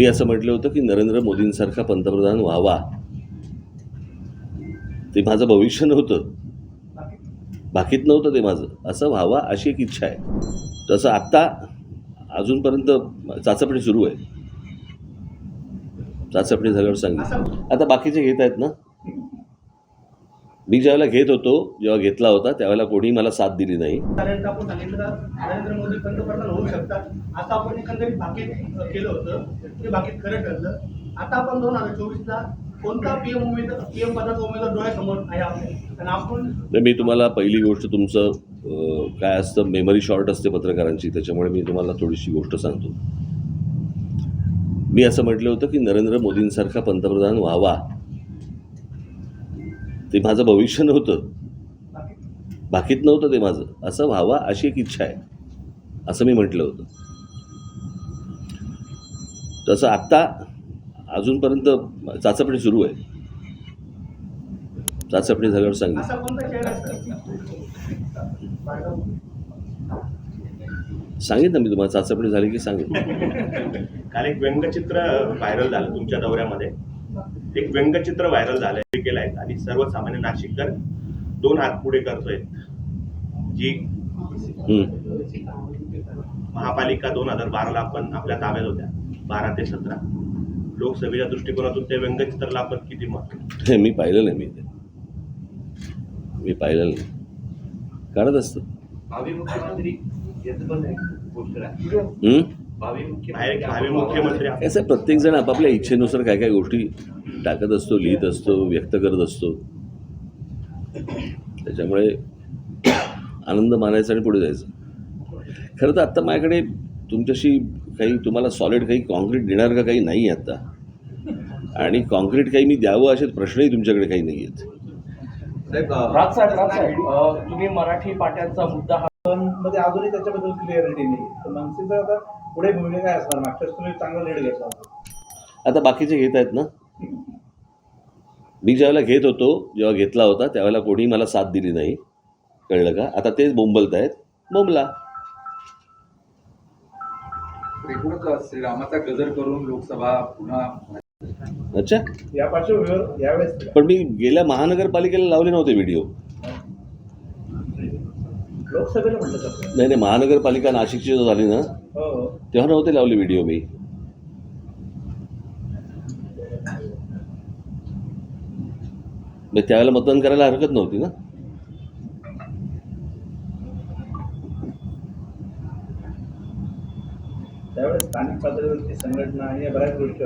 मी असं म्हटलं होतं की नरेंद्र मोदींसारखा पंतप्रधान व्हावा. ते माझं भविष्य नव्हतं. बाकीत नव्हतं ते माझं. असं व्हावा अशी एक इच्छा आहे. तसं आत्ता अजूनपर्यंत चाचपणी सुरू आहे. चाचपणी झाल्यावर सांगितलं आता बाकीचे घेत आहेत ना? मी ज्यावेळेला घेत होतो जेव्हा घेतला होता त्यावेळेला कोणी मला साथ दिली नाही. कारण आपण सांगितलं का नरेंद्र मोदी पंतप्रधान होऊ शकतात. आता आपण एकंदरीत भाकीत केलं होतं. ते भाकीत खरं ठरलं. आता आपण दोन हजार चोवीसला कोणता पीएम उमेदवार पीएम पदाचा उमेदवार डोळ्यासमोर आहे आपल्या? आणि आपण तर मी तुम्हाला पहिली गोष्ट तुमचं काय असतं मेमरी शॉर्ट असते पत्रकारांची त्याच्यामुळे मी तुम्हाला थोडीशी गोष्ट सांगतो. मी असं म्हटलं होतं की नरेंद्र मोदींसारखा पंतप्रधान व्हावा. ते माझं भविष्य नव्हतं. बाकीत नव्हतं ते माझं. असं व्हावा अशी एक इच्छा आहे. असं मी म्हटलं होतं. तसं आत्ता अजूनपर्यंत चाचपणी सुरू आहे. चाचपणी झाल्यावर सांगितलं सांगितलं मी तुम्हाला चाचपणी झाली की सांगितलं काल एक व्यंगचित्र व्हायरल झालं तुमच्या दौऱ्यामध्ये. एक व्यंगचित्र व्हायरल झालंय. केलं आहे. आणि सर्वसामान्य नाशिककर दोन हात पुढे करतोय. जी. महापालिका दोन हजार बाराला आपण आपल्या ताब्यात होत्या. बारा ते सतरा. लोकसभेच्या दृष्टिकोनातून ते व्यंगचित्राला आपण किती मत हे मी पाहिलं नाही मी ते. मी पाहिलेलं नाही करत असतं. भावी मुख्यमंत्री? भावी कसं प्रत्येकजण आपापल्या इच्छेनुसार काय काय गोष्टी टाकत असतो लिहित असतो व्यक्त करत असतो. त्याच्यामुळे आनंद मानायचा आणि पुढे जायचं. खरं तर आत्ता माझ्याकडे तुमच्याशी काही तुम्हाला सॉलिड काही कॉन्क्रीट देणार का काही नाही आहे आत्ता आणि कॉन्क्रीट काही मी द्यावं असे प्रश्नही तुमच्याकडे काही नाही आहेत. तुम्ही मराठी पाट्यांचा मुद्दा हा मध्ये अजूनही त्याच्याबद्दल क्लिअरिटी नाही. तर मनसेचं आता पुढे भूमिका काय असणार? मागच्या तुम्ही चांगला लीड घेतला होता. आता बाकीचे घेत आहेत ना? मी ज्यावेळेला घेत होतो जेव्हा घेतला होता त्यावेळेला कोणी मला साथ दिली नाही. कळलं का? आता तेच बोंबलत आहेत. बोंबला. एकूणच श्रीरामाचा गजर करून लोकसभा पुन्हा अच्छा. या पार्श्वभूमीवर यावेळेस पण मी गेल्या महानगरपालिकेला लावले नव्हते व्हिडिओ. लोकसभेला म्हटलं नाही नाही महानगरपालिका नाशिकची जो झाली ना हो हो. तेव्हा नव्हते लावले व्हिडिओ मी. म्हणजे त्यावेळेला मतदान करायला हरकत नव्हती ना? त्यावेळेस स्थानिक पातळीवरती संघटना आणि या बऱ्याच गोष्टी